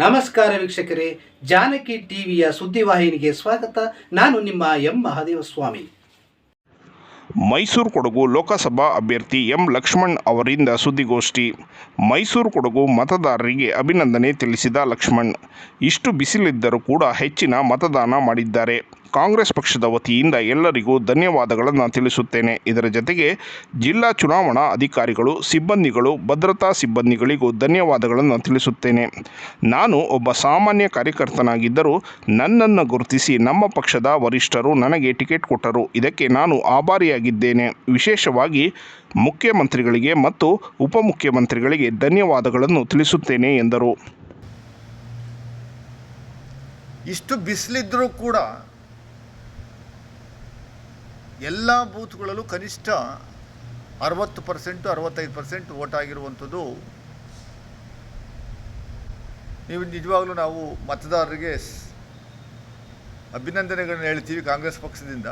ನಮಸ್ಕಾರ ವೀಕ್ಷಕರೇ, ಜಾನಕಿ ಟಿವಿಯ ಸುದ್ದಿವಾಹಿನಿಗೆ ಸ್ವಾಗತ. ನಾನು ನಿಮ್ಮ ಎಂ. ಮಹಾದೇವ ಸ್ವಾಮಿ ಮೈಸೂರು ಕೊಡಗು ಲೋಕಸಭಾ ಅಭ್ಯರ್ಥಿ ಎಂ. ಲಕ್ಷ್ಮಣ್ ಅವರಿಂದ ಸುದ್ದಿಗೋಷ್ಠಿ. ಮೈಸೂರು ಕೊಡಗು ಮತದಾರರಿಗೆ ಅಭಿನಂದನೆ ತಿಳಿಸಿದ ಲಕ್ಷ್ಮಣ್. ಇಷ್ಟು ಬಿಸಿಲಿದ್ದರೂ ಕೂಡ ಹೆಚ್ಚಿನ ಮತದಾನ ಮಾಡಿದ್ದಾರೆ. ಕಾಂಗ್ರೆಸ್ ಪಕ್ಷದ ವತಿಯಿಂದ ಎಲ್ಲರಿಗೂ ಧನ್ಯವಾದಗಳನ್ನು ತಿಳಿಸುತ್ತೇನೆ. ಇದರ ಜೊತೆಗೆ ಜಿಲ್ಲಾ ಚುನಾವಣಾ ಅಧಿಕಾರಿಗಳು, ಸಿಬ್ಬಂದಿಗಳು, ಭದ್ರತಾ ಸಿಬ್ಬಂದಿಗಳಿಗೂ ಧನ್ಯವಾದಗಳನ್ನು ತಿಳಿಸುತ್ತೇನೆ. ನಾನು ಒಬ್ಬ ಸಾಮಾನ್ಯ ಕಾರ್ಯಕರ್ತನಾಗಿದ್ದರೂ ನನ್ನನ್ನು ಗುರುತಿಸಿ ನಮ್ಮ ಪಕ್ಷದ ವರಿಷ್ಠರು ನನಗೆ ಟಿಕೆಟ್ ಕೊಟ್ಟರು. ಇದಕ್ಕೆ ನಾನು ಆಭಾರಿಯಾಗಿದ್ದೇನೆ. ವಿಶೇಷವಾಗಿ ಮುಖ್ಯಮಂತ್ರಿಗಳಿಗೆ ಮತ್ತು ಉಪಮುಖ್ಯಮಂತ್ರಿಗಳಿಗೆ ಧನ್ಯವಾದಗಳನ್ನು ತಿಳಿಸುತ್ತೇನೆ ಎಂದರು. ಇಷ್ಟು ಬಿಸಿಲಿದ್ದರೂ ಕೂಡ ಎಲ್ಲ ಬೂತ್ಗಳಲ್ಲೂ ಕನಿಷ್ಠ ಅರವತ್ತು ಪರ್ಸೆಂಟು ಅರವತ್ತೈದು ಪರ್ಸೆಂಟ್ ವೋಟ್ ಆಗಿರುವಂಥದ್ದು ನೀವು ನಿಜವಾಗಲೂ ನಾವು ಮತದಾರರಿಗೆ ಅಭಿನಂದನೆಗಳನ್ನ ಹೇಳ್ತೀವಿ ಕಾಂಗ್ರೆಸ್ ಪಕ್ಷದಿಂದ.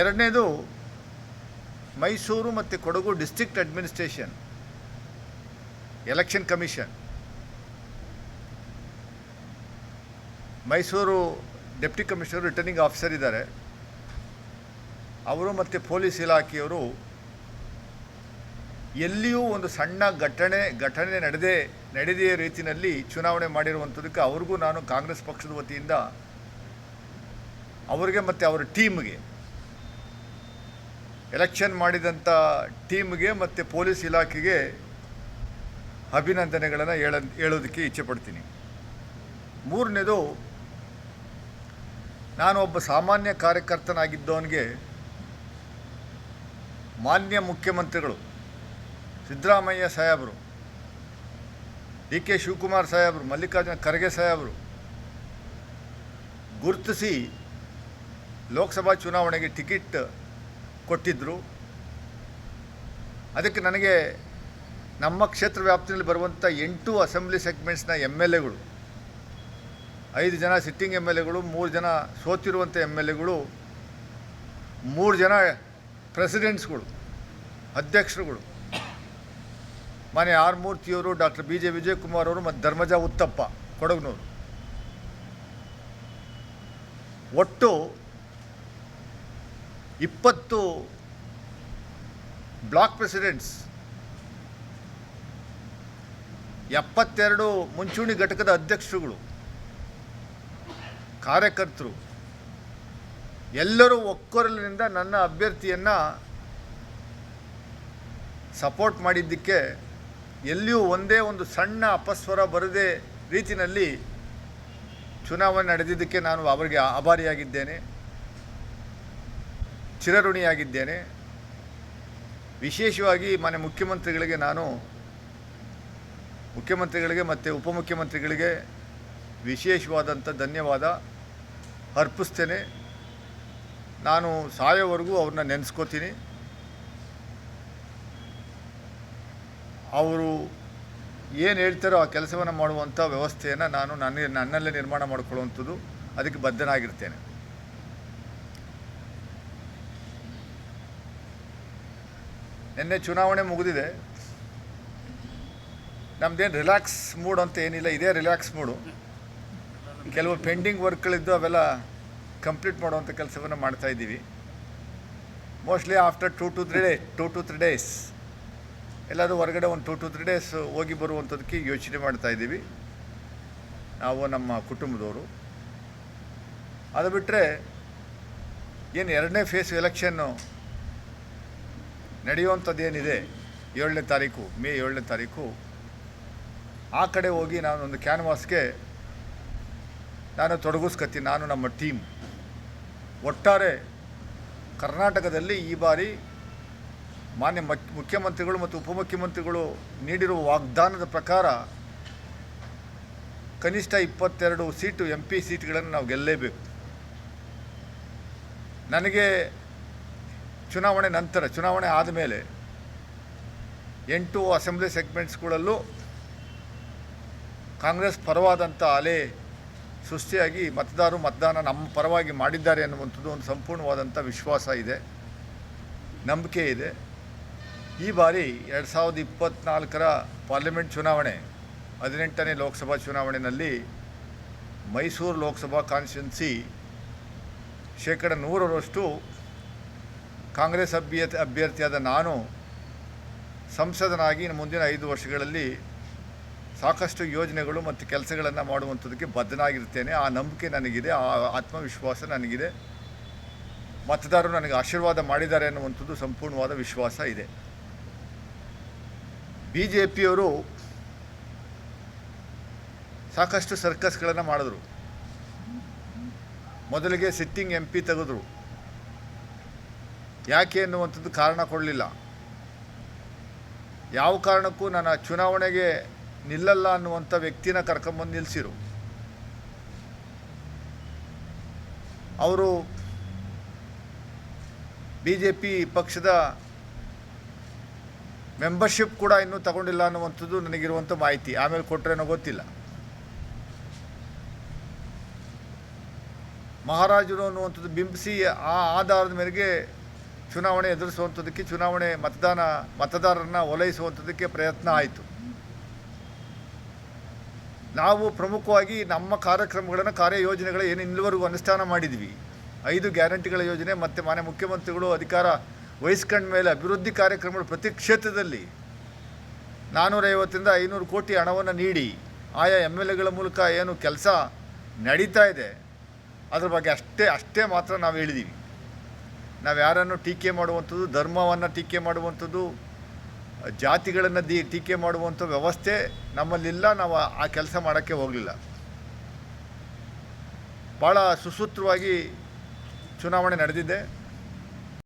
ಎರಡನೇದು ಮೈಸೂರು ಮತ್ತು Kodagu district administration, election commission. Mysuru deputy commissioner, returning officer ಇದ್ದಾರೆ. ಅವರು ಮತ್ತು ಪೊಲೀಸ್ ಇಲಾಖೆಯವರು ಎಲ್ಲಿಯೂ ಒಂದು ಸಣ್ಣ ಘಟನೆ ಘಟನೆ ನಡೆದೇ ನಡೆದೇ ರೀತಿಯಲ್ಲಿ ಚುನಾವಣೆ ಮಾಡಿರುವಂಥದ್ದಕ್ಕೆ ಅವ್ರಿಗೂ ನಾನು ಕಾಂಗ್ರೆಸ್ ಪಕ್ಷದ ವತಿಯಿಂದ ಅವರಿಗೆ ಮತ್ತು ಅವರ ಟೀಮ್ಗೆ, ಎಲೆಕ್ಷನ್ ಮಾಡಿದಂಥ ಟೀಮ್ಗೆ ಮತ್ತು ಪೊಲೀಸ್ ಇಲಾಖೆಗೆ ಅಭಿನಂದನೆಗಳನ್ನು ಹೇಳ, ಹೇಳೋದಕ್ಕೆ ಇಚ್ಛೆ ಪಡ್ತೀನಿ. ಮೂರನೇದು ನಾನು ಒಬ್ಬ ಸಾಮಾನ್ಯ ಕಾರ್ಯಕರ್ತನಾಗಿದ್ದವನಿಗೆ ಮಾನ್ಯ ಮುಖ್ಯಮಂತ್ರಿಗಳು ಸಿದ್ದರಾಮಯ್ಯ ಸಾಹೇಬರು ಡಿ ಕೆ ಶಿವಕುಮಾರ್ ಸಾಹೇಬರು, ಮಲ್ಲಿಕಾರ್ಜುನ ಖರ್ಗೆ ಸಾಹೇಬರು ಗುರುತಿಸಿ ಲೋಕಸಭಾ ಚುನಾವಣೆಗೆ ಟಿಕೆಟ್ ಕೊಟ್ಟಿದ್ದರು ಅದಕ್ಕೆ ನನಗೆ ನಮ್ಮ ಕ್ಷೇತ್ರ ವ್ಯಾಪ್ತಿಯಲ್ಲಿ ಬರುವಂಥ ಎಂಟು ಅಸೆಂಬ್ಲಿ ಸೆಗ್ಮೆಂಟ್ಸ್ನ ಎಂ ಎಲ್ ಎಗಳು ಐದು ಜನ ಸಿಟ್ಟಿಂಗ್ ಎಂ ಎಲ್ ಎಗಳು, ಮೂರು ಜನ ಸೋತಿರುವಂಥ ಎಂ ಎಲ್ ಎಗಳು, ಮೂರು ಜನ ಪ್ರೆಸಿಡೆಂಟ್ಸ್ಗಳು, ಅಧ್ಯಕ್ಷರುಗಳು. ಮನೆ ಆರ್ ಮೂರ್ತಿಯವರು, ಡಾಕ್ಟರ್ ಬಿ ಜೆ ವಿಜಯಕುಮಾರ್ ಅವರು ಮತ್ತು ಧರ್ಮಜ ಉತ್ತಪ್ಪ, ಕೊಡಗ್ನೂರು. ಒಟ್ಟು ಇಪ್ಪತ್ತು ಬ್ಲಾಕ್ ಪ್ರೆಸಿಡೆಂಟ್ಸ್, ಎಪ್ಪತ್ತೆರಡು ಮುಂಚೂಣಿ ಘಟಕದ ಅಧ್ಯಕ್ಷರುಗಳು. ಕಾರ್ಯಕರ್ತರು. ಎಲ್ಲರೂ ಒಕ್ಕೊರಲಿನಿಂದ ನನ್ನ ಅಭ್ಯರ್ಥಿಯನ್ನು ಸಪೋರ್ಟ್ ಮಾಡಿದ್ದಕ್ಕೆ ಎಲ್ಲಿಯೂ ಒಂದೇ ಒಂದು ಸಣ್ಣ ಅಪಸ್ವರ ಬರದೇ ರೀತಿಯಲ್ಲಿ ಚುನಾವಣೆ ನಡೆದಿದ್ದಕ್ಕೆ ನಾನು ಅವರಿಗೆ ಆಭಾರಿಯಾಗಿದ್ದೇನೆ. ಚಿರಋಣಿಯಾಗಿದ್ದೇನೆ. ವಿಶೇಷವಾಗಿ ಮನೆ ಮುಖ್ಯಮಂತ್ರಿಗಳಿಗೆ ನಾನು ಮುಖ್ಯಮಂತ್ರಿಗಳಿಗೆ ಮತ್ತು ಉಪಮುಖ್ಯಮಂತ್ರಿಗಳಿಗೆ ವಿಶೇಷವಾದಂಥ ಧನ್ಯವಾದ. ಅರ್ಪಿಸ್ತೇನೆ. ನಾನು ಸಾಯೋವರೆಗೂ ಅವ್ರನ್ನ ನೆನೆಸ್ಕೋತೀನಿ. ಅವರು ಏನು ಹೇಳ್ತಾರೋ ಆ ಕೆಲಸವನ್ನು ಮಾಡುವಂಥ ವ್ಯವಸ್ಥೆಯನ್ನು ನಾನು ನನ್ನ ನನ್ನಲ್ಲೇ ನಿರ್ಮಾಣ ಮಾಡಿಕೊಳ್ಳುವಂಥದ್ದು ಅದಕ್ಕೆ ಬದ್ಧನಾಗಿರ್ತೇನೆ. ನಿನ್ನೆ ಚುನಾವಣೆ ಮುಗಿದಿದೆ. ನಮ್ಮದೇನು ರಿಲ್ಯಾಕ್ಸ್ ಮೂಡ್ ಅಂತ ಏನಿಲ್ಲ, ಇದೇ ರಿಲ್ಯಾಕ್ಸ್ ಮೂಡು. ಕೆಲವು ಪೆಂಡಿಂಗ್ ವರ್ಕ್ಗಳಿದ್ದು ಅವೆಲ್ಲ ಕಂಪ್ಲೀಟ್ ಮಾಡುವಂಥ ಕೆಲಸವನ್ನು ಮಾಡ್ತಾ ಇದ್ದೀವಿ. Mostly after two to three day two to three days ಎಲ್ಲಾದರೂ ಹೊರಗಡೆ ಒಂದು ಟೂ ಟು ತ್ರೀ ಡೇಸ್ ಹೋಗಿ ಬರುವಂಥದ್ದಕ್ಕೆ ಯೋಚನೆ ಮಾಡ್ತಾ ಇದ್ದೀವಿ. ನಾವು ನಮ್ಮ ಕುಟುಂಬದವರು. ಅದು ಬಿಟ್ಟರೆ ಏನು ಎರಡನೇ ಫೇಸ್ ಎಲೆಕ್ಷನ್ನು ನಡೆಯುವಂಥದ್ದೇನಿದೆ? ಏಳನೇ ತಾರೀಕು, ಮೇ ಏಳನೇ ತಾರೀಕು. ಆ ಕಡೆ ಹೋಗಿ ನಾನು ಒಂದು ಕ್ಯಾನ್ವಾಸ್ಗೆ ನಾನು ತೊಡಗಿಸ್ಕತ್ತೀನಿ, ನಾನು ನಮ್ಮ ಟೀಮ್ ಒಟ್ಟಾರೆ ಕರ್ನಾಟಕದಲ್ಲಿ ಈ ಬಾರಿ ಮಾನ್ಯ ಮುಖ್ಯಮಂತ್ರಿಗಳು ಮತ್ತು ಉಪಮುಖ್ಯಮಂತ್ರಿಗಳು ನೀಡಿರುವ ವಾಗ್ದಾನದ ಪ್ರಕಾರ ಕನಿಷ್ಠ ಇಪ್ಪತ್ತೆರಡು ಸೀಟು ಎಂ ಪಿ ಸೀಟ್ಗಳನ್ನು ನಾವು ಗೆಲ್ಲೇಬೇಕು. ನನಗೆ ಚುನಾವಣೆ ನಂತರ, ಚುನಾವಣೆ ಆದಮೇಲೆ ಎಂಟು ಅಸೆಂಬ್ಲಿ ಸೆಗ್ಮೆಂಟ್ಸ್ಗಳಲ್ಲೂ ಕಾಂಗ್ರೆಸ್ ಪರವಾದಂಥ ಅಲೆ ಸೃಷ್ಟಿಯಾಗಿ ಮತದಾರರು ಮತದಾನ ನಮ್ಮ ಪರವಾಗಿ ಮಾಡಿದ್ದಾರೆ ಅನ್ನುವಂಥದ್ದು ಒಂದು ಸಂಪೂರ್ಣವಾದಂಥ ವಿಶ್ವಾಸ ಇದೆ, ನಂಬಿಕೆ ಇದೆ. ಈ ಬಾರಿ ಎರಡು ಸಾವಿರದ ಇಪ್ಪತ್ತ್ನಾಲ್ಕರ ಪಾರ್ಲಿಮೆಂಟ್ ಚುನಾವಣೆ, ಹದಿನೆಂಟನೇ ಲೋಕಸಭಾ ಚುನಾವಣೆಯಲ್ಲಿ ಮೈಸೂರು ಲೋಕಸಭಾ ಕಾನ್ಸ್ಟಿಟ್ಯುನ್ಸಿ ಶೇಕಡ ನೂರರಷ್ಟು ಕಾಂಗ್ರೆಸ್ ಅಭ್ಯರ್ಥಿ ಅಭ್ಯರ್ಥಿಯಾದ ನಾನು ಸಂಸದನಾಗಿ ಮುಂದಿನ ಐದು ವರ್ಷಗಳಲ್ಲಿ ಸಾಕಷ್ಟು ಯೋಜನೆಗಳು ಮತ್ತು ಕೆಲಸಗಳನ್ನು ಮಾಡುವಂಥದ್ದಕ್ಕೆ ಬದ್ಧನಾಗಿರ್ತೇನೆ ಆ ನಂಬಿಕೆ ನನಗಿದೆ, ಆ ಆತ್ಮವಿಶ್ವಾಸ ನನಗಿದೆ. ಮತದಾರರು ನನಗೆ ಆಶೀರ್ವಾದ ಮಾಡಿದ್ದಾರೆ ಅನ್ನುವಂಥದ್ದು ಸಂಪೂರ್ಣವಾದ ವಿಶ್ವಾಸ ಇದೆ. ಬಿ ಜೆ ಪಿಯವರು ಸಾಕಷ್ಟು ಸರ್ಕಸ್ಗಳನ್ನು ಮಾಡಿದ್ರು. ಮೊದಲಿಗೆ ಸಿಟ್ಟಿಂಗ್ ಎಂ ಪಿ ತೆಗೆದ್ರು. ಯಾಕೆ ಅನ್ನುವಂಥದ್ದು ಕಾರಣ ಕೊಡಲಿಲ್ಲ. ಯಾವ ಕಾರಣಕ್ಕೂ ನನ್ನ ಚುನಾವಣೆಗೆ ನಿಲ್ಲಲ್ಲ ಅನ್ನುವಂಥ ವ್ಯಕ್ತಿನ ಕರ್ಕೊಂಬಂದು ನಿಲ್ಲಿಸಿರು ಅವರು ಬಿ ಜೆ ಪಿ ಪಕ್ಷದ ಮೆಂಬರ್ಶಿಪ್ ಕೂಡ ಇನ್ನೂ ತಗೊಂಡಿಲ್ಲ ಅನ್ನುವಂಥದ್ದು ನನಗಿರುವಂಥ ಮಾಹಿತಿ. ಆಮೇಲೆ ಕೊಟ್ಟರೇನೋ ಗೊತ್ತಿಲ್ಲ. ಮಹಾರಾಜರು ಅನ್ನುವಂಥದ್ದು ಬಿಂಬಿಸಿ ಆ ಆಧಾರದ ಮೇರೆಗೆ ಚುನಾವಣೆ ಎದುರಿಸುವಂಥದ್ದಕ್ಕೆ ಚುನಾವಣೆ ಮತದಾನ ಮತದಾರರನ್ನ ಓಲೈಸುವಂಥದ್ದಕ್ಕೆ ಪ್ರಯತ್ನ ಆಯಿತು. ನಾವು ಪ್ರಮುಖವಾಗಿ ನಮ್ಮ ಕಾರ್ಯಕ್ರಮಗಳನ್ನು, ಕಾರ್ಯಯೋಜನೆಗಳ ಏನು ಇಲ್ಲಿವರೆಗೂ ಅನುಷ್ಠಾನ ಮಾಡಿದ್ವಿ. ಐದು ಗ್ಯಾರಂಟಿಗಳ ಯೋಜನೆ, ಮತ್ತು ಮಾನ್ಯ ಮುಖ್ಯಮಂತ್ರಿಗಳು, ಅಧಿಕಾರ ವಹಿಸ್ಕೊಂಡ ಮೇಲೆ ಅಭಿವೃದ್ಧಿ ಕಾರ್ಯಕ್ರಮಗಳು ಪ್ರತಿ ಕ್ಷೇತ್ರದಲ್ಲಿ ನಾನ್ನೂರೈವತ್ತರಿಂದ ಐನೂರು ಕೋಟಿ ಹಣವನ್ನು ನೀಡಿ, ಆಯಾ ಎಂ ಎಲ್ ಎಗಳ ಮೂಲಕ ಏನು ಕೆಲಸ ನಡೀತಾ ಇದೆ, ಅದ್ರ ಬಗ್ಗೆ ಅಷ್ಟೇ ಅಷ್ಟೇ ಮಾತ್ರ ನಾವು ಹೇಳಿದ್ದೀವಿ. ನಾವು ಯಾರನ್ನು ಟೀಕೆ ಮಾಡುವಂಥದ್ದು, ಧರ್ಮವನ್ನು ಟೀಕೆ ಮಾಡುವಂಥದ್ದು ಜಾತಿಗಳನ್ನು ದಿ ಟೀಕೆ ಮಾಡುವಂಥ ವ್ಯವಸ್ಥೆ ನಮ್ಮಲ್ಲಿಲ್ಲ, ನಾವು ಆ- ಕೆಲಸ ಮಾಡೋಕ್ಕೆ ಹೋಗಲಿಲ್ಲ. ಭಾಳ ಸುಸೂತ್ರವಾಗಿ ಚುನಾವಣೆ ನಡೆದಿದೆ.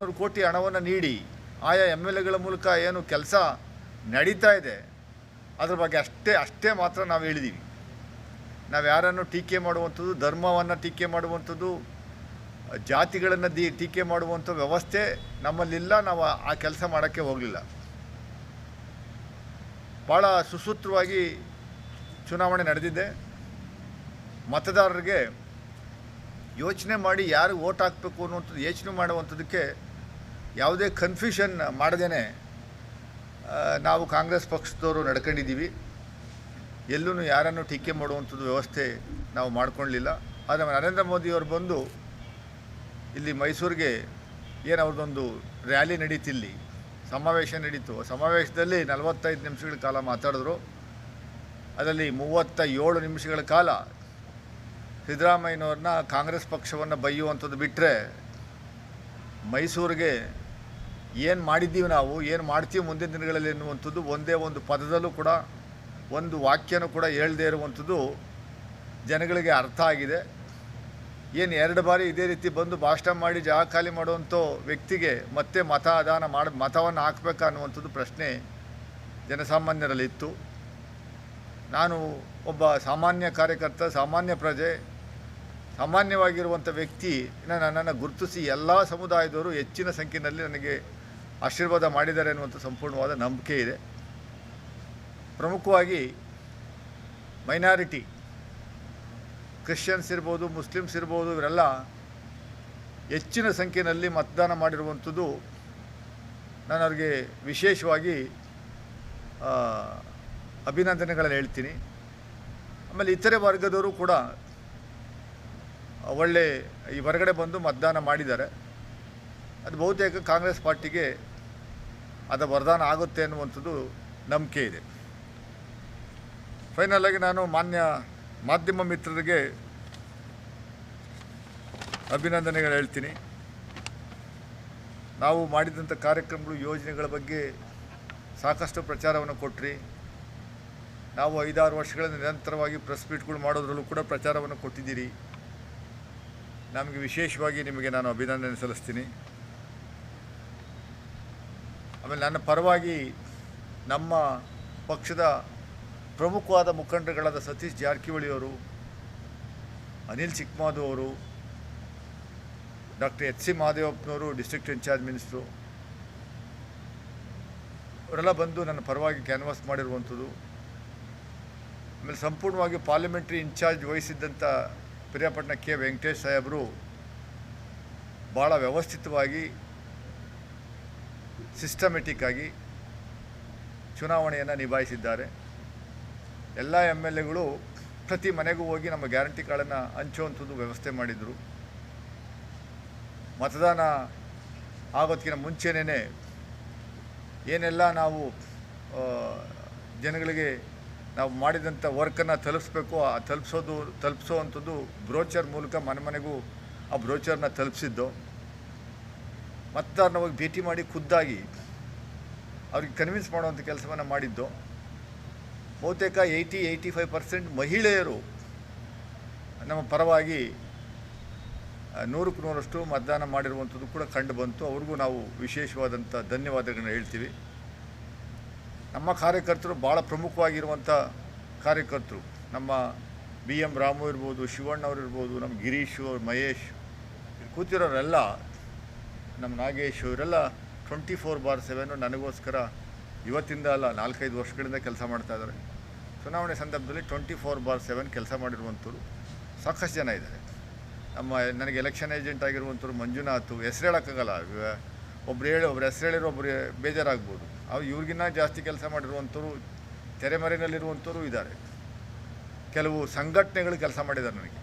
ನೂರು ಕೋಟಿ ಹಣವನ್ನು ನೀಡಿ ಆಯಾ ಎಂ ಎಲ್ ಎಗಳ ಮೂಲಕ ಏನು ಕೆಲಸ ನಡೀತಾ ಇದೆ, ಅದ್ರ ಬಗ್ಗೆ ಅಷ್ಟೇ ಅಷ್ಟೇ ಮಾತ್ರ ನಾವು ಹೇಳಿದ್ದೀವಿ ನಾವು ಯಾರನ್ನು ಟೀಕೆ ಮಾಡುವಂಥದ್ದು, ಧರ್ಮವನ್ನು ಟೀಕೆ ಮಾಡುವಂಥದ್ದು, ಜಾತಿಗಳನ್ನು ದಿ ಟೀಕೆ ಮಾಡುವಂಥ ವ್ಯವಸ್ಥೆ ನಮ್ಮಲ್ಲಿಲ್ಲ, ನಾವು ಆ ಕೆಲಸ ಮಾಡೋಕ್ಕೆ ಹೋಗಲಿಲ್ಲ. ಭಾಳ ಸುಸೂತ್ರವಾಗಿ ಚುನಾವಣೆ ನಡೆದಿದೆ. ಮತದಾರರಿಗೆ ಯೋಚನೆ ಮಾಡಿ ಯಾರು ಓಟ್ ಹಾಕಬೇಕು ಅನ್ನುವಂಥದ್ದು, ಯೋಚನೆ ಮಾಡುವಂಥದ್ದಕ್ಕೆ ಯಾವುದೇ ಕನ್ಫ್ಯೂಷನ್ ಮಾಡದೇನೆ ನಾವು ಕಾಂಗ್ರೆಸ್ ಪಕ್ಷದವರು ನಡ್ಕೊಂಡಿದ್ದೀವಿ. ಎಲ್ಲೂ ಯಾರನ್ನು ಟೀಕೆ ಮಾಡುವಂಥದ್ದು ವ್ಯವಸ್ಥೆ ನಾವು ಮಾಡಿಕೊಳ್ಳಲಿಲ್ಲ ಆದರೆ ನರೇಂದ್ರ ಮೋದಿಯವರು ಬಂದು ಇಲ್ಲಿ ಮೈಸೂರಿಗೆ ಏನು ಅವ್ರದ್ದೊಂದು ರ್ಯಾಲಿ ನಡೀತಿಲ್ಲಿ ಸಮಾವೇಶ ನಡೀತು. ಸಮಾವೇಶದಲ್ಲಿ ನಲವತ್ತೈದು ನಿಮಿಷಗಳ ಕಾಲ ಮಾತಾಡಿದ್ರು. ಅದರಲ್ಲಿ ಮೂವತ್ತ ಏಳು ನಿಮಿಷಗಳ ಕಾಲ ಸಿದ್ದರಾಮಯ್ಯನವ್ರನ್ನ ಕಾಂಗ್ರೆಸ್ ಪಕ್ಷವನ್ನು ಬೈಯುವಂಥದ್ದು ಬಿಟ್ಟರೆ ಮೈಸೂರಿಗೆ ಏನು ಮಾಡಿದ್ದೀವಿ ನಾವು, ಏನು ಮಾಡ್ತೀವಿ ಮುಂದಿನ ದಿನಗಳಲ್ಲಿ ಎನ್ನುವಂಥದ್ದು ಒಂದೇ ಒಂದು ಪದದಲ್ಲೂ ಕೂಡ, ಒಂದು ವಾಕ್ಯನೂ ಕೂಡ ಹೇಳದೇ ಇರುವಂಥದ್ದು ಜನಗಳಿಗೆ ಅರ್ಥ ಆಗಿದೆ. ಏನು ಎರಡು ಬಾರಿ ಇದೇ ರೀತಿ ಬಂದು ಭಾಷಣ ಮಾಡಿ ಜಾಗ ಖಾಲಿ ಮಾಡುವಂಥ ವ್ಯಕ್ತಿಗೆ ಮತ್ತೆ ಮತದಾನ ಮಾಡಿ ಮತವನ್ನು ಹಾಕಬೇಕಾ ಅನ್ನುವಂಥದ್ದು ಪ್ರಶ್ನೆ ಜನಸಾಮಾನ್ಯರಲ್ಲಿತ್ತು ನಾನು ಒಬ್ಬ ಸಾಮಾನ್ಯ ಕಾರ್ಯಕರ್ತ, ಸಾಮಾನ್ಯ ಪ್ರಜೆ ಸಾಮಾನ್ಯವಾಗಿರುವಂಥ ವ್ಯಕ್ತಿ ನನ್ನನ್ನು ಗುರುತಿಸಿ ಎಲ್ಲ ಸಮುದಾಯದವರು ಹೆಚ್ಚಿನ ಸಂಖ್ಯೆಯಲ್ಲಿ ನನಗೆ ಆಶೀರ್ವಾದ ಮಾಡಿದ್ದಾರೆ ಅನ್ನುವಂಥ ಸಂಪೂರ್ಣವಾದ ನಂಬಿಕೆ ಇದೆ. ಪ್ರಮುಖವಾಗಿ ಮೈನಾರಿಟಿ ಕ್ರಿಶ್ಚಿಯನ್ಸ್ ಇರ್ಬೋದು, ಮುಸ್ಲಿಮ್ಸ್ ಇರ್ಬೋದು, ಇವರೆಲ್ಲ ಹೆಚ್ಚಿನ ಸಂಖ್ಯೆಯಲ್ಲಿ ಮತದಾನ ಮಾಡಿರುವಂಥದ್ದು ನಾನು ಅವ್ರಿಗೆ ವಿಶೇಷವಾಗಿ ಅಭಿನಂದನೆಗಳನ್ನು ಹೇಳ್ತೀನಿ. ಆಮೇಲೆ ಇತರೆ ವರ್ಗದವರು ಕೂಡ ಒಳ್ಳೆ ಈ ಹೊರಗಡೆ ಬಂದು ಮತದಾನ ಮಾಡಿದ್ದಾರೆ. ಅದು ಬಹುತೇಕ ಕಾಂಗ್ರೆಸ್ ಪಾರ್ಟಿಗೆ ಅದು ವರದಾನ ಆಗುತ್ತೆ ಅನ್ನುವಂಥದ್ದು ನಂಬಿಕೆ ಇದೆ. ಫೈನಲ್ ಆಗಿ ನಾನು ಮಾನ್ಯ ಮಾಧ್ಯಮ ಮಿತ್ರರಿಗೆ ಅಭಿನಂದನೆಗಳು ಹೇಳ್ತೀನಿ. ನಾವು ಮಾಡಿದಂಥ ಕಾರ್ಯಕ್ರಮಗಳು, ಯೋಜನೆಗಳ ಬಗ್ಗೆ ಸಾಕಷ್ಟು ಪ್ರಚಾರವನ್ನು ಕೊಟ್ಟ್ರಿ ನಾವು ಐದಾರು ವರ್ಷಗಳ ನಿರಂತರವಾಗಿ ಪ್ರೆಸ್ ಮೀಟ್ಗಳು ಮಾಡೋದ್ರಲ್ಲೂ ಕೂಡ ಪ್ರಚಾರವನ್ನು ಕೊಟ್ಟಿದ್ದೀರಿ. ನಮಗೆ ವಿಶೇಷವಾಗಿ ನಿಮಗೆ ನಾನು ಅಭಿನಂದನೆ ಸಲ್ಲಿಸ್ತೀನಿ. ಆಮೇಲೆ ನನ್ನ ಪರವಾಗಿ ನಮ್ಮ ಪಕ್ಷದ ಪ್ರಮುಖವಾದ ಮುಖಂಡರುಗಳಾದ ಸತೀಶ್ ಜಾರಕಿಹೊಳಿ ಅವರು, ಅನಿಲ್ ಚಿಕ್ಕಮಾದು ಅವರು, ಡಾಕ್ಟರ್ ಎಚ್ ಸಿ ಮಹದೇವಪ್ಪನವರು ಡಿಸ್ಟ್ರಿಕ್ಟ್ ಇನ್ಚಾರ್ಜ್ ಮಿನಿಸ್ಟ್ರು, ಅವರೆಲ್ಲ ಬಂದು ನನ್ನ ಪರವಾಗಿ ಕ್ಯಾನ್ವಾಸ್ ಮಾಡಿರುವಂಥದ್ದು. ಆಮೇಲೆ ಸಂಪೂರ್ಣವಾಗಿ ಪಾರ್ಲಿಮೆಂಟ್ರಿ ಇನ್ಚಾರ್ಜ್ ವಹಿಸಿದ್ದಂಥ ಪಿರಿಯಾಪಟ್ಟಣ ಕೆ ವೆಂಕಟೇಶ್ ಸಾಹೇಬರು ಭಾಳ ವ್ಯವಸ್ಥಿತವಾಗಿ ಸಿಸ್ಟಮೆಟಿಕ್ಕಾಗಿ ಚುನಾವಣೆಯನ್ನು ನಿಭಾಯಿಸಿದ್ದಾರೆ. ಎಲ್ಲ ಎಂ ಎಲ್ ಎಗಳು ಪ್ರತಿ ಮನೆಗೂ ಹೋಗಿ ನಮ್ಮ ಗ್ಯಾರಂಟಿ ಕಾರ್ಡನ್ನು ಹಂಚುವಂಥದ್ದು ವ್ಯವಸ್ಥೆ ಮಾಡಿದರು. ಮತದಾನ ಆಗೋದಕ್ಕಿಂತ ಮುಂಚೆನೇ ಏನೆಲ್ಲ ನಾವು ಜನಗಳಿಗೆ ನಾವು ಮಾಡಿದಂಥ ವರ್ಕನ್ನು ತಲುಪಿಸ್ಬೇಕು, ಆ ತಲುಪಿಸೋದು ತಲುಪಿಸೋ ಅಂಥದ್ದು ಬ್ರೋಚರ್ ಮೂಲಕ ಮನೆ ಮನೆಗೂ ಆ ಬ್ರೋಚರ್ನ ತಲುಪಿಸಿದ್ದು. ಮತದಾರನ ಹೋಗಿ ಭೇಟಿ ಮಾಡಿ ಖುದ್ದಾಗಿ ಅವ್ರಿಗೆ ಕನ್ವಿನ್ಸ್ ಮಾಡುವಂಥ ಕೆಲಸವನ್ನು ಮಾಡಿದ್ದು. ಬಹುತೇಕ ಏಯ್ಟಿ ಏಯ್ಟಿ ಫೈವ್ ಪರ್ಸೆಂಟ್ ಮಹಿಳೆಯರು ನಮ್ಮ ಪರವಾಗಿ ನೂರಕ್ಕೆ ನೂರಷ್ಟು ಮತದಾನ ಮಾಡಿರುವಂಥದ್ದು ಕೂಡ ಕಂಡು ಬಂತು. ಅವ್ರಿಗೂ ನಾವು ವಿಶೇಷವಾದಂಥ ಧನ್ಯವಾದಗಳನ್ನ ಹೇಳ್ತೀವಿ. ನಮ್ಮ ಕಾರ್ಯಕರ್ತರು ಭಾಳ ಪ್ರಮುಖವಾಗಿರುವಂಥ ಕಾರ್ಯಕರ್ತರು. ನಮ್ಮ ಬಿ ಎಂ ರಾಮು ಇರ್ಬೋದು ಶಿವಣ್ಣವ್ರು ಇರ್ಬೋದು, ನಮ್ಮ ಗಿರೀಶ್ ಮಹೇಶ್, ಕೂತಿರೋರೆಲ್ಲ, ನಮ್ಮ ನಾಗೇಶ್ ಇವರೆಲ್ಲ ಟ್ವೆಂಟಿ ಫೋರ್ ಬಾರ್ ಸೆವೆನು ನನಗೋಸ್ಕರ ಇವತ್ತಿಂದ ಅಲ್ಲ ನಾಲ್ಕೈದು ವರ್ಷಗಳಿಂದ ಕೆಲಸ ಮಾಡ್ತಾ ಇದ್ದಾರೆ. ಚುನಾವಣೆ ಸಂದರ್ಭದಲ್ಲಿ ಟ್ವೆಂಟಿ ಫೋರ್ ಬಾರ್ ಸೆವೆನ್ ಕೆಲಸ ಮಾಡಿರುವಂಥವ್ರು ಸಾಕಷ್ಟು ಜನ ಇದ್ದಾರೆ. ನಮ್ಮ ನನಗೆ ಎಲೆಕ್ಷನ್ ಏಜೆಂಟ್ ಆಗಿರುವಂಥವ್ರು ಮಂಜುನಾಥ್ ಹೆಸರು ಹೇಳೋಕ್ಕಾಗಲ್ಲ. ಒಬ್ರು ಹೇಳಿ ಒಬ್ರು ಹೆಸರು ಹೇಳಿರೋ ಒಬ್ರು ಬೇಜಾರಾಗ್ಬೋದು. ಅವ್ರು ಇವ್ರಿಗಿನ್ನ ಜಾಸ್ತಿ ಕೆಲಸ ಮಾಡಿರುವಂಥವ್ರು ತೆರೆಮರೆಯಲ್ಲಿರುವಂಥವ್ರು ಇದ್ದಾರೆ. ಕೆಲವು ಸಂಘಟನೆಗಳು ಕೆಲಸ ಮಾಡಿದ್ದಾರೆ ನನಗೆ.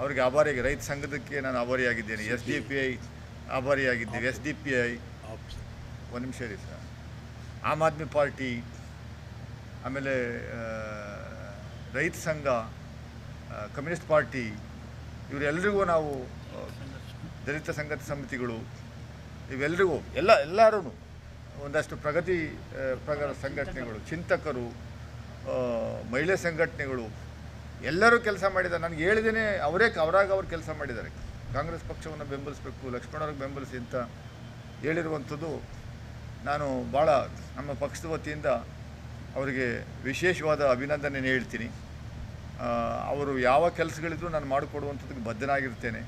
ಅವರಿಗೆ ಆಭಾರಿಯಾಗಿ ರೈತ ಸಂಘದಕ್ಕೆ ನಾನು ಆಭಾರಿಯಾಗಿದ್ದೇನೆ. ಎಸ್ ಡಿ ಪಿ ಐ ಆಭಾರಿಯಾಗಿದ್ದೇವೆ ಎಸ್ ಡಿ ಪಿ ಐ ಒಂದು ನಿಮಿಷ ಇರಿ ಸರ್. ಆಮ್ ಆದ್ಮಿ ಪಾರ್ಟಿ, ಆಮೇಲೆ ರೈತ ಸಂಘ ಕಮ್ಯುನಿಸ್ಟ್ ಪಾರ್ಟಿ ಇವರೆಲ್ಲರಿಗೂ ನಾವು ದಲಿತ ಸಂಘದ ಸಮಿತಿಗಳು ಇವೆಲ್ಲರಿಗೂ ಎಲ್ಲ ಎಲ್ಲರೂ ಒಂದಷ್ಟು ಪ್ರಗತಿ ಪ್ರಕಾರ ಸಂಘಟನೆಗಳು, ಚಿಂತಕರು ಮಹಿಳೆ ಸಂಘಟನೆಗಳು, ಎಲ್ಲರೂ ಕೆಲಸ ಮಾಡಿದ್ದಾರೆ. ನನಗೆ ಹೇಳಿದೇನೆ ಅವರೇ, ಅವರಾಗ ಅವ್ರು ಕೆಲಸ ಮಾಡಿದ್ದಾರೆ. ಕಾಂಗ್ರೆಸ್ ಪಕ್ಷವನ್ನು ಬೆಂಬಲಿಸಬೇಕು ಲಕ್ಷ್ಮಣವ್ರಿಗೆ ಬೆಂಬಲಿಸಿ ಅಂತ ಹೇಳಿರುವಂಥದ್ದು ನಾನು ಭಾಳ ನಮ್ಮ ಪಕ್ಷದ ವತಿಯಿಂದ ಅವರಿಗೆ ವಿಶೇಷವಾದ ಅಭಿನಂದನೆ ಹೇಳ್ತೀನಿ. ಅವರು ಯಾವ ಕೆಲಸಗಳಿದ್ರೂ ನಾನು ಮಾಡಿಕೊಡುವಂಥದ್ದಕ್ಕೆ ಬದ್ಧನಾಗಿರ್ತೇನೆ.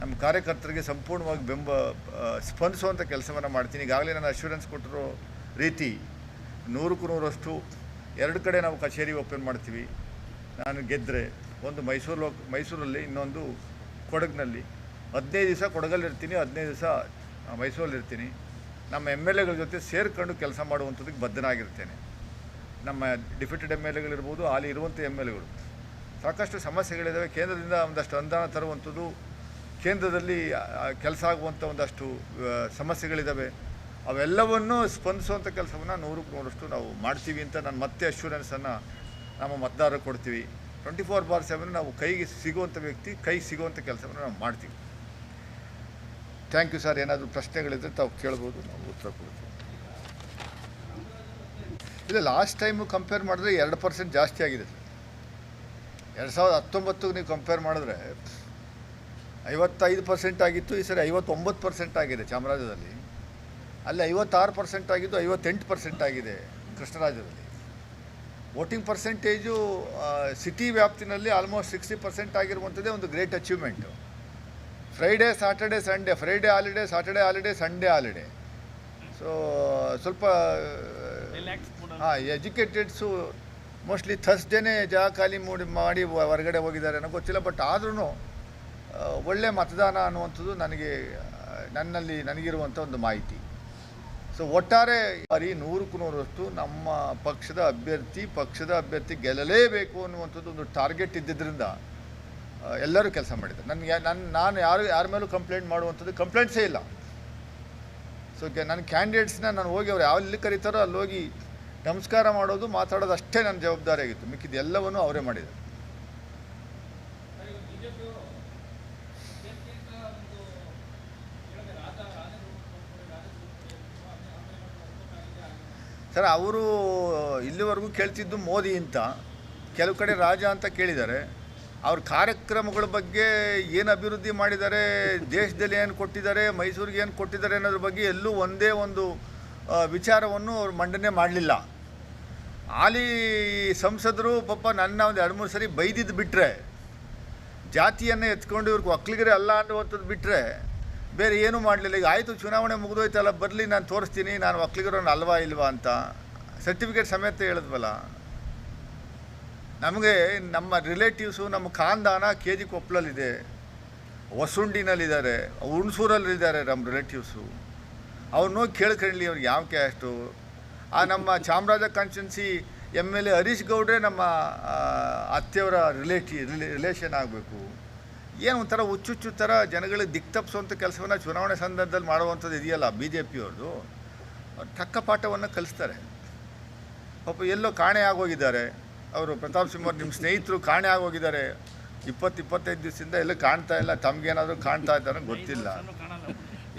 ನಮ್ಮ ಕಾರ್ಯಕರ್ತರಿಗೆ ಸಂಪೂರ್ಣವಾಗಿ ಬೆಂಬ ಸ್ಪಂದಿಸುವಂಥ ಕೆಲಸವನ್ನು ಮಾಡ್ತೀನಿ. ಈಗಾಗಲೇ ನಾನು ಅಶ್ಯೂರೆನ್ಸ್ ಕೊಟ್ಟಿರೋ ರೀತಿ ನೂರಕ್ಕೂ ನೂರಷ್ಟು ಎರಡು ಕಡೆ ನಾವು ಕಚೇರಿ ಓಪನ್ ಮಾಡ್ತೀವಿ. ನಾನು ಗೆದ್ದರೆ ಒಂದು ಮೈಸೂರು ಲೋಕ್, ಮೈಸೂರಲ್ಲಿ ಇನ್ನೊಂದು ಕೊಡಗಿನಲ್ಲಿ. ಹದಿನೈದು ದಿವಸ ಕೊಡಗಲ್ಲಿರ್ತೀನಿ, ಹದಿನೈದು ದಿವಸ ಮೈಸೂರಲ್ಲಿರ್ತೀನಿ. ನಮ್ಮ ಎಂ ಎಲ್ ಎಗಳ ಜೊತೆ ಸೇರ್ಕೊಂಡು ಕೆಲಸ ಮಾಡುವಂಥದ್ದಕ್ಕೆ ಬದ್ಧನಾಗಿರ್ತೇನೆ. ನಮ್ಮ ಡಿಫಿಟೆಡ್ ಎಂ ಎಲ್ ಎಗಳಿರ್ಬೋದು ಅಲ್ಲಿ ಇರುವಂಥ ಎಂ ಎಲ್ ಎಗಳು. ಸಾಕಷ್ಟು ಸಮಸ್ಯೆಗಳಿದ್ದಾವೆ ಕೇಂದ್ರದಿಂದ ಒಂದಷ್ಟು ಅನುದಾನ ತರುವಂಥದ್ದು, ಕೇಂದ್ರದಲ್ಲಿ ಕೆಲಸ ಆಗುವಂಥ ಒಂದಷ್ಟು ಸಮಸ್ಯೆಗಳಿದ್ದಾವೆ ಅವೆಲ್ಲವನ್ನು ಸ್ಪಂದಿಸುವಂಥ ಕೆಲಸವನ್ನು ನೂರಕ್ಕೆ ನೂರಷ್ಟು ನಾವು ಮಾಡ್ತೀವಿ ಅಂತ ನಾನು ಮತ್ತೆ ಅಶ್ಯೂರೆನ್ಸನ್ನು ನಮ್ಮ ಮತದಾರರು ಕೊಡ್ತೀವಿ. ಟ್ವೆಂಟಿ ಫೋರ್ ಬಾರ್ ಸೆವೆನ್ ನಾವು ಕೈಗೆ ಸಿಗುವಂಥ ವ್ಯಕ್ತಿ, ಕೈ ಸಿಗುವಂಥ ಕೆಲಸವನ್ನು ನಾವು ಮಾಡ್ತೀವಿ. ಥ್ಯಾಂಕ್ ಯು ಸರ್ ಏನಾದರೂ ಪ್ರಶ್ನೆಗಳಿದ್ರೆ ತಾವು ಕೇಳ್ಬೋದು. ನಾವು ಉತ್ತರ ಕೊಡ್ತೀವಿ. ಇಲ್ಲ ಲಾಸ್ಟ್ ಟೈಮು ಕಂಪೇರ್ ಮಾಡಿದ್ರೆ ಎರಡು ಪರ್ಸೆಂಟ್ ಜಾಸ್ತಿ ಆಗಿದೆ. ಸರ್ ಎರಡು ಸಾವಿರದ ಹತ್ತೊಂಬತ್ತಿಗೆ ನೀವು ಕಂಪೇರ್ ಮಾಡಿದ್ರೆ ಐವತ್ತೈದು ಪರ್ಸೆಂಟ್ ಆಗಿತ್ತು, ಈ ಸರಿ ಐವತ್ತೊಂಬತ್ತು ಪರ್ಸೆಂಟ್ ಆಗಿದೆ ಚಾಮರಾಜದಲ್ಲಿ. ಅಲ್ಲಿ ಐವತ್ತಾರು ಪರ್ಸೆಂಟ್ ಆಗಿದ್ದು, ಐವತ್ತೆಂಟು ಪರ್ಸೆಂಟ್ ಆಗಿದೆ ಕೃಷ್ಣರಾಜದಲ್ಲಿ. ವೋಟಿಂಗ್ ಪರ್ಸೆಂಟೇಜು ಸಿಟಿ ವ್ಯಾಪ್ತಿನಲ್ಲಿ ಆಲ್ಮೋಸ್ಟ್ ಸಿಕ್ಸ್ಟಿ ಪರ್ಸೆಂಟ್ ಆಗಿರುವಂಥದ್ದೇ ಒಂದು great achievement Friday Saturday Sunday Friday holiday Saturday holiday Sunday holiday so ಸ್ವಲ್ಪ ಹಾಂ ಎಜುಕೇಟೆಡ್ಸು ಮೋಸ್ಟ್ಲಿ ಥರ್ಸ್ಡೇನೇ ಜಾಗ ಖಾಲಿ ಮೂಡಿ ಮಾಡಿ ಹೊರಗಡೆ ಹೋಗಿದ್ದಾರೆ ಅನ್ನೋ ಗೊತ್ತಿಲ್ಲ ಬಟ್ ಆದ್ರೂ ಒಳ್ಳೆ ಮತದಾನ ಅನ್ನುವಂಥದ್ದು ನನಗೆ ನನ್ನಲ್ಲಿ ನನಗಿರುವಂಥ ಒಂದು ಮಾಹಿತಿ. ಸೊ ಒಟ್ಟಾರೆ ಬಾರಿ ನೂರಕ್ಕೂ ನೂರಷ್ಟು ನಮ್ಮ ಪಕ್ಷದ ಅಭ್ಯರ್ಥಿ ಪಕ್ಷದ ಅಭ್ಯರ್ಥಿ ಗೆಲ್ಲಲೇಬೇಕು ಅನ್ನುವಂಥದ್ದು ಒಂದು ಟಾರ್ಗೆಟ್ ಇದ್ದಿದ್ದರಿಂದ ಎಲ್ಲರೂ ಕೆಲಸ ಮಾಡಿದ್ದಾರೆ. ನನಗೆ ನನ್ನ ನಾನು ಯಾರು ಯಾರ ಮೇಲೂ ಕಂಪ್ಲೇಂಟ್ ಮಾಡುವಂಥದ್ದು ಕಂಪ್ಲೇಂಟ್ಸೇ ಇಲ್ಲ. ಸೊ ನನ್ನ ಕ್ಯಾಂಡಿಡೇಟ್ಸ್ನ ನಾನು ಹೋಗಿ ಅವ್ರು ಎಲ್ಲಿ ಕರೀತಾರೋ ಅಲ್ಲಿ ಹೋಗಿ ನಮಸ್ಕಾರ ಮಾಡೋದು, ಮಾತಾಡೋದು ಅಷ್ಟೇ ನನ್ನ ಜವಾಬ್ದಾರಿ ಆಗಿತ್ತು. ಮಿಕ್ಕಿದ ಎಲ್ಲವನ್ನೂ ಅವರೇ ಮಾಡಿದ್ದಾರೆ. ಸರ್, ಅವರು ಇಲ್ಲಿವರೆಗೂ ಕೇಳ್ತಿದ್ದು ಮೋದಿ ಅಂತ. ಕೆಲವು ಕಡೆ ರಾಜ ಅಂತ ಕೇಳಿದ್ದಾರೆ. ಅವ್ರ ಕಾರ್ಯಕ್ರಮಗಳ ಬಗ್ಗೆ ಏನು ಅಭಿವೃದ್ಧಿ ಮಾಡಿದ್ದಾರೆ, ದೇಶದಲ್ಲಿ ಏನು ಕೊಟ್ಟಿದ್ದಾರೆ, ಮೈಸೂರಿಗೆ ಏನು ಕೊಟ್ಟಿದ್ದಾರೆ ಅನ್ನೋದ್ರ ಬಗ್ಗೆ ಎಲ್ಲೂ ಒಂದೇ ಒಂದು ವಿಚಾರವನ್ನು ಅವ್ರು ಮಂಡನೆ ಮಾಡಲಿಲ್ಲ. ಹಾಲಿ ಸಂಸದರು ಪಾಪ ನನ್ನ ಒಂದು ಎರಡು ಮೂರು ಸರಿ ಬೈದಿದ್ದು ಬಿಟ್ಟರೆ ಜಾತಿಯನ್ನು ಎತ್ಕೊಂಡು ಇವ್ರಿಗೆ ಒಕ್ಕಲಿಗರೇ ಅಲ್ಲ ಅನ್ನುವಂಥದ್ದು ಬಿಟ್ಟರೆ ಬೇರೆ ಏನೂ ಮಾಡಲಿಲ್ಲ. ಈಗ ಆಯಿತು, ಚುನಾವಣೆ ಮುಗಿದೋಯ್ತಲ್ಲ, ಬರಲಿ, ನಾನು ತೋರಿಸ್ತೀನಿ, ನಾನು ಒಕ್ಕಲಿಗರನ್ನು ಅಲ್ವಾ ಇಲ್ವಾ ಅಂತ, ಸರ್ಟಿಫಿಕೇಟ್ ಸಮೇತ ಹೇಳಿದ್ವಲ್ಲ. ನಮಗೆ ನಮ್ಮ ರಿಲೇಟಿವ್ಸು ನಮ್ಮ ಖಾನ್ದಾನ ಕೆ ಜಿ ಕೊಪ್ಪಳಲ್ಲಿದೆ ಹೊಸುಂಡಿನಲ್ಲಿದ್ದಾರೆ ಹುಣಸೂರಲ್ಲಿದ್ದಾರೆ ನಮ್ಮ ರಿಲೇಟಿವ್ಸು ಅವ್ರನ್ನೂ ಕೇಳ್ಕೊಳ್ಳಿ ಅವ್ರಿಗೆ ಯಾವ ಕ್ಯಾಸ್ಟು ಆ ನಮ್ಮ Chamaraja constituency M L A Harish ಗೌಡ್ರೆ ನಮ್ಮ ಅತ್ತೆಯವರ ರಿಲೇಟಿ ರಿಲೇಷನ್ ಆಗಬೇಕು. ಏನು ಒಂಥರ ಹುಚ್ಚುಚ್ಚು ಥರ ಜನಗಳಿಗೆ ದಿಕ್ ತಪ್ಪಿಸುವಂಥ ಕೆಲಸವನ್ನು ಚುನಾವಣೆ ಸಂದರ್ಭದಲ್ಲಿ ಮಾಡುವಂಥದ್ದು ಇದೆಯಲ್ಲ ಬಿ ಜೆ ಪಿಯವ್ರದ್ದು ತಕ್ಕ ಪಾಠವನ್ನು ಕಲಿಸ್ತಾರೆ. ಪಾಪ ಎಲ್ಲೋ ಕಾಣೆ ಆಗೋಗಿದ್ದಾರೆ. ಅವರು ಪ್ರತಾಪ್ ಸಿಂಹ ನಿಮ್ಮ ಸ್ನೇಹಿತರು ಕಾಣೆ ಆಗೋಗಿದ್ದಾರೆ. ಇಪ್ಪತ್ತು ಇಪ್ಪತ್ತೈದು ದಿವಸದಿಂದ ಎಲ್ಲೂ ಕಾಣ್ತಾ ಇಲ್ಲ. ತಮಗೇನಾದರೂ ಕಾಣ್ತಾ ಇದ್ದಾರೆ ಗೊತ್ತಿಲ್ಲ.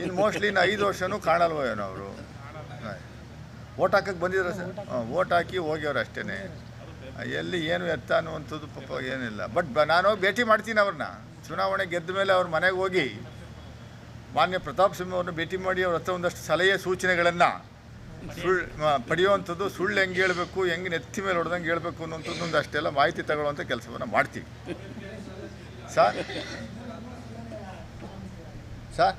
ಇನ್ನು ಮೋಸ್ಟ್ಲಿ ಇನ್ನು ಐದು ವರ್ಷವೂ ಕಾಣಲ್ವೋ ಏನೋ ಅವರು. ಓಟ್ ಹಾಕಕ್ಕೆ ಬಂದಿದ್ದಾರೆ ಸರ್? ಹಾಂ ಓಟ್ ಹಾಕಿ ಹೋಗ್ಯವ್ರು ಅಷ್ಟೇ ಎಲ್ಲಿ ಏನು ಎತ್ತ ಅನ್ನುವಂಥದ್ದು ಪಾಪ ಏನಿಲ್ಲ. ಬಟ್ ನಾನು ಹೋಗಿ ಭೇಟಿ ಮಾಡ್ತೀನಿ ಅವ್ರನ್ನ. ಚುನಾವಣೆ ಗೆದ್ದ ಮೇಲೆ ಅವ್ರ ಮನೆಗೆ ಹೋಗಿ ಮಾನ್ಯ ಪ್ರತಾಪ್ ಸಿಂಹ ಅವ್ರನ್ನ ಭೇಟಿ ಮಾಡಿ ಅವ್ರ ಹತ್ರ ಒಂದಷ್ಟು ಸಲಹೆ ಸೂಚನೆಗಳನ್ನು ಸುಳ್ಳು ಪಡೆಯುವಂಥದ್ದು ಸುಳ್ಳು ಹೆಂಗೆ ಹೇಳಬೇಕು, ಹೆಂಗೆ ನೆತ್ತಿ ಮೇಲೆ ಹೊಡೆದಂಗೆ ಹೇಳಬೇಕು ಅನ್ನೋಂಥದ್ದು ಒಂದು ಅಷ್ಟೆಲ್ಲ ಮಾಹಿತಿ ತಗೊಳ್ಳುವಂಥ ಕೆಲಸವನ್ನು ಮಾಡ್ತೀವಿ. ಸರ್ ಸರ್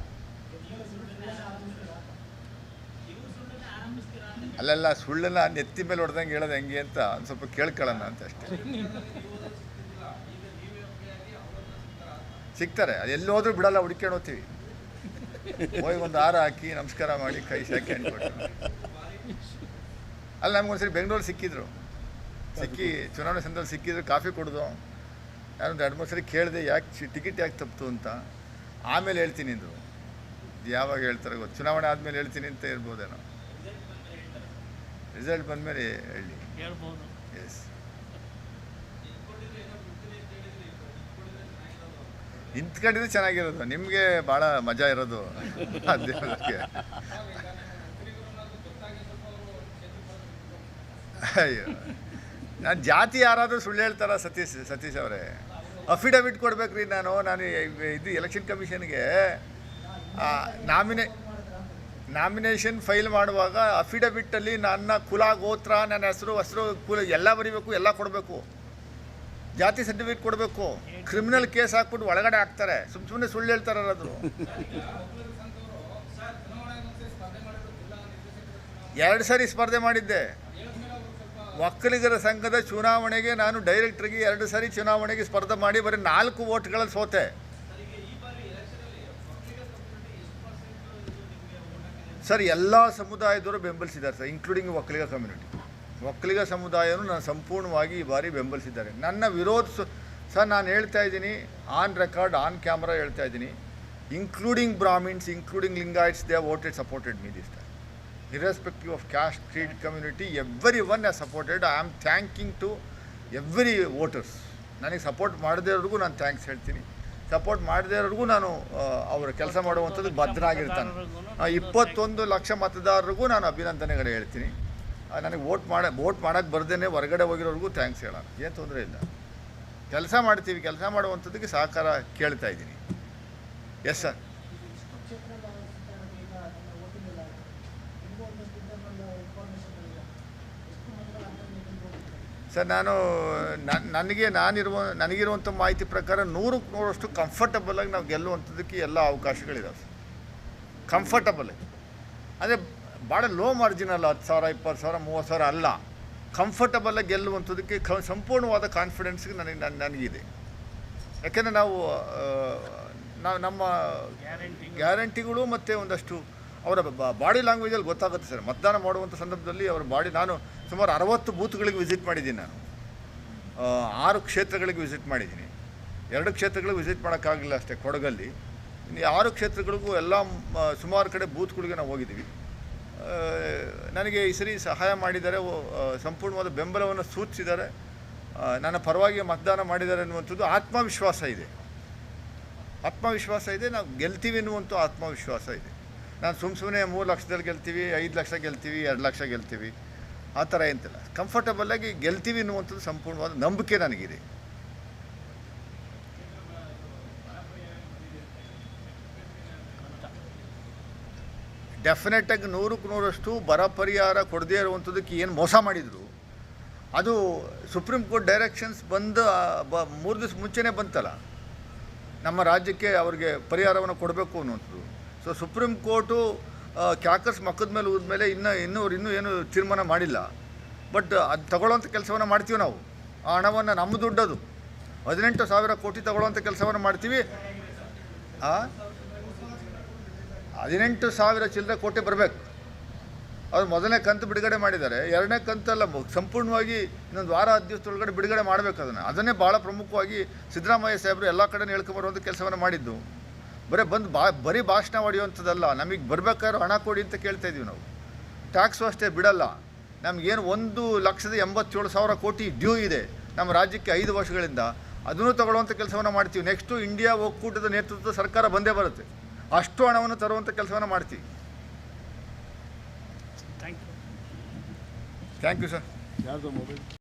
ಅಲ್ಲೆಲ್ಲ ಸುಳ್ಳನ್ನ ನೆತ್ತಿ ಮೇಲೆ ಹೊಡೆದಂಗೆ ಹೇಳೋದು ಹೆಂಗೆ ಅಂತ ಒಂದು ಸ್ವಲ್ಪ ಕೇಳ್ಕೊಳ್ಳೋಣ ಅಂತ ಅಷ್ಟೇ. ಸಿಗ್ತಾರೆ, ಅದು ಎಲ್ಲಿ ಹೋದ್ರೂ ಬಿಡಲ್ಲ ಹುಡ್ಕೊಂಡು ಹೋಗ್ತೀವಿ. ಹೋಗಿ ಒಂದು ಹಾರ ಹಾಕಿ ನಮಸ್ಕಾರ ಮಾಡಿ ಕೈ ಸಾಕಿ ಕೊಟ್ಟು ಅಲ್ಲ ನಮ್ಗೊಂದ್ಸರಿ ಬೆಂಗಳೂರು ಸಿಕ್ಕಿದ್ರು. ಸಿಕ್ಕಿ ಚುನಾವಣೆ ಸಂದರ್ಭ ಸಿಕ್ಕಿದ್ರು ಕಾಫಿ ಕುಡ್ದು. ನಾನೊಂದು ಎರಡು ಮೂರು ಸರಿ ಕೇಳಿದೆ ಯಾಕೆ ಟಿಕೆಟ್ ಯಾಕೆ ತಪ್ಪಿತು ಅಂತ. ಆಮೇಲೆ ಹೇಳ್ತೀನಿ ಅಂದರು. ಯಾವಾಗ ಹೇಳ್ತಾರೆ ಗೊತ್ತು. ಚುನಾವಣೆ ಆದಮೇಲೆ ಹೇಳ್ತೀನಿ ಅಂತ ಇರ್ಬೋದೇನೋ ರಿಸಲ್ಟ್ ಬಂದಮೇಲೆ ಹೇಳಿ. ಎಸ್. ನಿಂತ್ಕೊಂಡಿದ್ರೆ ಚೆನ್ನಾಗಿರೋದು. ನಿಮಗೆ ಭಾಳ ಮಜಾ ಇರೋದು. ಅದೇನಕ್ಕೆ ಅಯ್ಯೋ. ನಾನು ಜಾತಿ ಯಾರಾದರೂ ಸುಳ್ಳು ಹೇಳ್ತಾರ ಸತೀಶ್ ಸತೀಶ್ ಅವರೇ? ಅಫಿಡವಿಟ್ ಕೊಡ್ಬೇಕ್ರಿ ನಾನು. ನಾನು ಇದು ಎಲೆಕ್ಷನ್ ಕಮಿಷನ್ಗೆ ನಾಮಿನೇ ನಾಮಿನೇಷನ್ ಫೈಲ್ ಮಾಡುವಾಗ ಅಫಿಡವಿಟ್ಟಲ್ಲಿ ನನ್ನ ಕುಲ ಗೋತ್ರ ನನ್ನ ಹೆಸರು ಹೆಸರು ಕುಲ ಎಲ್ಲ ಬರೀಬೇಕು ಎಲ್ಲ ಕೊಡಬೇಕು. ಜಾತಿ ಸರ್ಟಿಫಿಕೇಟ್ ಕೊಡಬೇಕು. ಕ್ರಿಮಿನಲ್ ಕೇಸ್ ಹಾಕ್ಬಿಟ್ಟು ಒಳಗಡೆ ಹಾಕ್ತಾರೆ. ಸುಮ್ ಸುಮ್ಮನೆ ಸುಳ್ಳು ಹೇಳ್ತಾರೆ ಅದು ಎರಡು ಸಾರಿ ಸ್ಪರ್ಧೆ ಮಾಡಿದ್ದೆ. ಒಕ್ಕಲಿಗರ ಸಂಘದ ಚುನಾವಣೆಗೆ ನಾನು ಡೈರೆಕ್ಟ್ರಿಗೆ ಎರಡು ಸಾರಿ ಚುನಾವಣೆಗೆ ಸ್ಪರ್ಧೆ ಮಾಡಿ ಬರೀ ನಾಲ್ಕು ಓಟ್ಗಳಲ್ಲಿ ಸೋತೆ. ಸರ್, ಎಲ್ಲ ಸಮುದಾಯದವರು ಬೆಂಬಲಿಸಿದ್ದಾರೆ sir including Okkaliga community Okkaliga ಸಮುದಾಯನು ನಾನು ಸಂಪೂರ್ಣವಾಗಿ ಈ ಬಾರಿ ಬೆಂಬಲಿಸಿದ್ದಾರೆ. ನನ್ನ ವಿರೋಧ ಸರ್, ನಾನು ಹೇಳ್ತಾ ಇದ್ದೀನಿ ಆನ್ ರೆಕಾರ್ಡ್ ಆನ್ ಕ್ಯಾಮ್ರಾ ಹೇಳ್ತಾ ಇದ್ದೀನಿ. Including Brahmins including Lingayats they voted supported me this irrespective of caste, creed, community, everyone has supported. I am thanking to every voters. ನನಗೆ ಸಪೋರ್ಟ್ ಮಾಡದೇ ನಾನು ಥ್ಯಾಂಕ್ಸ್ ಹೇಳ್ತೀನಿ. ಸಪೋರ್ಟ್ ಮಾಡದೇ ಇರೋರಿಗೂ ನಾನು ಅವರು ಕೆಲಸ ಮಾಡುವಂಥದ್ದು ಭದ್ರಾಗಿರ್ತಾನೆ. ಇಪ್ಪತ್ತೊಂದು ಲಕ್ಷ ಮತದಾರರಿಗೂ ನಾನು ಅಭಿನಂದನೆಗಳು ಹೇಳ್ತೀನಿ. ನನಗೆ ವೋಟ್ ಮಾಡ ವೋಟ್ ಮಾಡೋಕ್ಕೆ ಬರ್ದೇನೆ ಹೊರಗಡೆ ಹೋಗಿರೋರಿಗೂ ಥ್ಯಾಂಕ್ಸ್ ಹೇಳೋಣ. ಏನು ತೊಂದರೆ ಇಲ್ಲ. ಕೆಲಸ ಮಾಡ್ತೀವಿ ಕೆಲಸ ಮಾಡುವಂಥದ್ದಕ್ಕೆ ಸಹಕಾರ ಕೇಳ್ತಾ ಇದ್ದೀನಿ. ಎಸ್ ಸರ್ ಸರ್ ನಾನು ನನ್- ನನಗೆ ನಾನಿರುವ ನನಗಿರುವಂಥ ಮಾಹಿತಿ ಪ್ರಕಾರ ನೂರಕ್ಕೆ ನೂರಷ್ಟು ಕಂಫರ್ಟಬಲಾಗಿ ನಾವು ಗೆಲ್ಲುವಂಥದ್ದಕ್ಕೆ ಎಲ್ಲ ಅವಕಾಶಗಳಿದಾವೆ ಸರ್. ಕಂಫರ್ಟಬಲಾಗಿ ಅಂದರೆ ಭಾಳ ಲೋ ಮಾರ್ಜಿನ್ ಅಲ್ಲ ಹತ್ತು ಸಾವಿರ ಇಪ್ಪತ್ತು ಸಾವಿರ ಮೂವತ್ತು ಸಾವಿರ ಅಲ್ಲ. ಕಂಫರ್ಟಬಲಾಗಿ ಗೆಲ್ಲುವಂಥದ್ದಕ್ಕೆ ಕ ಸಂಪೂರ್ಣವಾದ ಕಾನ್ಫಿಡೆನ್ಸ್ಗೆ ನನಗೆ ನನ್ನ ನನಗಿದೆ. ಯಾಕೆಂದರೆ ನಾವು ನಾವು ನಮ್ಮ ಗ್ಯಾರಂಟಿ ಗ್ಯಾರಂಟಿಗಳು ಮತ್ತು ಒಂದಷ್ಟು ಅವರ ಬಾಡಿ ಲ್ಯಾಂಗ್ವೇಜಲ್ಲಿ ಗೊತ್ತಾಗುತ್ತೆ ಸರ್. ಮತದಾನ ಮಾಡುವಂಥ ಸಂದರ್ಭದಲ್ಲಿ ಅವರ ಬಾಡಿ ನಾನು ಸುಮಾರು ಅರವತ್ತು ಬೂತ್ಗಳಿಗೆ ವಿಸಿಟ್ ಮಾಡಿದ್ದೀನಿ ನಾನು. ಆರು ಕ್ಷೇತ್ರಗಳಿಗೆ ವಿಸಿಟ್ ಮಾಡಿದ್ದೀನಿ. ಎರಡು ಕ್ಷೇತ್ರಗಳಿಗೆ ವಿಸಿಟ್ ಮಾಡೋಕ್ಕಾಗಲಿಲ್ಲ ಅಷ್ಟೇ, ಕೊಡಗಲ್ಲಿ. ಇನ್ನು ಆರು ಕ್ಷೇತ್ರಗಳಿಗೂ ಎಲ್ಲ ಸುಮಾರು ಕಡೆ ಬೂತ್ಗಳಿಗೆ ನಾವು ಹೋಗಿದ್ದೀವಿ. ನನಗೆ ಈ ಸರಿ ಸಹಾಯ ಮಾಡಿದ್ದಾರೆ ಸಂಪೂರ್ಣವಾದ ಬೆಂಬಲವನ್ನು ಸೂಚಿಸಿದ್ದಾರೆ. ನನ್ನ ಪರವಾಗಿ ಮತದಾನ ಮಾಡಿದ್ದಾರೆ ಅನ್ನುವಂಥದ್ದು ಆತ್ಮವಿಶ್ವಾಸ ಇದೆ. ಆತ್ಮವಿಶ್ವಾಸ ಇದೆ, ನಾವು ಗೆಲ್ತೀವಿ ಅನ್ನುವಂಥ ಆತ್ಮವಿಶ್ವಾಸ ಇದೆ. ನಾನು ಸುಮ್ಮ ಸುಮ್ಮನೆ ಮೂರು ಲಕ್ಷದಲ್ಲಿ ಗೆಲ್ತೀವಿ, ಐದು ಲಕ್ಷ ಗೆಲ್ತೀವಿ, ಎರಡು ಲಕ್ಷ ಗೆಲ್ತೀವಿ. ಆ ಥರ ಎಂತಿಲ್ಲ. ಕಂಫರ್ಟಬಲ್ಲಾಗಿ ಗೆಲ್ತೀವಿ ಅನ್ನುವಂಥದ್ದು ಸಂಪೂರ್ಣವಾದ ನಂಬಿಕೆ ನನಗಿದೆ. ಡೆಫಿನೆಟಾಗಿ ನೂರಕ್ಕೆ ನೂರಷ್ಟು ಬರ ಪರಿಹಾರ ಕೊಡದೇ ಇರುವಂಥದ್ದಕ್ಕೆ ಏನು ಮೋಸ ಮಾಡಿದರು, ಅದು ಸುಪ್ರೀಂ ಕೋರ್ಟ್ ಡೈರೆಕ್ಷನ್ಸ್ ಬಂದು, ಬ, ಮೂರು ದಿವಸ ಮುಂಚೆನೇ ಬಂತಲ್ಲ. ನಮ್ಮ ರಾಜ್ಯಕ್ಕೆ ಅವ್ರಿಗೆ ಪರಿಹಾರವನ್ನು ಕೊಡಬೇಕು ಅನ್ನುವಂಥದ್ದು. ಸೊ ಸುಪ್ರೀಂ ಕೋರ್ಟು ಕ್ಯಾಕರ್ಸ್ ಮಕ್ಕದ ಮೇಲೆ ಮೇಲೆ ಇನ್ನೂ ಇನ್ನೂ ಇನ್ನೂ ಏನು ತೀರ್ಮಾನ ಮಾಡಿಲ್ಲ. ಬಟ್ ಅದು ತಗೊಳ್ಳೋಂಥ ಕೆಲಸವನ್ನು ಮಾಡ್ತೀವಿ ನಾವು. ಆ ಹಣವನ್ನು ನಮ್ಮ ದುಡ್ಡದು. ಹದಿನೆಂಟು ಸಾವಿರ ಕೋಟಿ ತಗೊಳ್ಳೋಂಥ ಕೆಲಸವನ್ನು ಮಾಡ್ತೀವಿ? ಹದಿನೆಂಟು ಸಾವಿರ ಚಿಲ್ಲರೆ ಕೋಟಿ ಬರಬೇಕು. ಅದು ಮೊದಲನೇ ಕಂತು ಬಿಡುಗಡೆ ಮಾಡಿದ್ದಾರೆ. ಎರಡನೇ ಕಂತಲ್ಲ ಸಂಪೂರ್ಣವಾಗಿ ಇನ್ನೊಂದು ವಾರ ಹತ್ತು ದಿವಸದೊಳಗಡೆ ಬಿಡುಗಡೆ ಮಾಡಬೇಕು ಅದನ್ನು. ಅದನ್ನೇ ಭಾಳ ಪ್ರಮುಖವಾಗಿ ಸಿದ್ದರಾಮಯ್ಯ ಸಾಹೇಬರು ಎಲ್ಲ ಕಡೆ ಹೇಳ್ಕೊಂಬರುವಂಥ ಕೆಲಸವನ್ನು ಮಾಡಿದ್ದು. ಬರೀ ಬಂದು ಬಾ ಬರೀ ಭಾಷಣ ಹೊಡೆಯುವಂಥದ್ದಲ್ಲ ನಮಗೆ ಬರಬೇಕಾದ್ರೂ ಹಣ ಕೊಡಿ ಅಂತ ಕೇಳ್ತಾ ಇದ್ದೀವಿ ನಾವು. ಟ್ಯಾಕ್ಸು ಅಷ್ಟೇ ಬಿಡಲ್ಲ. ನಮಗೇನು ಒಂದು ಲಕ್ಷದ ಎಂಬತ್ತೇಳು ಸಾವಿರ ಕೋಟಿ ಡ್ಯೂ ಇದೆ ನಮ್ಮ ರಾಜ್ಯಕ್ಕೆ ಐದು ವರ್ಷಗಳಿಂದ. ಅದನ್ನು ತಗೊಳ್ಳುವಂಥ ಕೆಲಸವನ್ನು ಮಾಡ್ತೀವಿ. ನೆಕ್ಸ್ಟು ಇಂಡಿಯಾ ಒಕ್ಕೂಟದ ನೇತೃತ್ವದ ಸರ್ಕಾರ ಬಂದೇ ಬರುತ್ತೆ. ಅಷ್ಟು ಹಣವನ್ನು ತರುವಂಥ ಕೆಲಸವನ್ನು ಮಾಡ್ತೀವಿ. Thank you thank you sir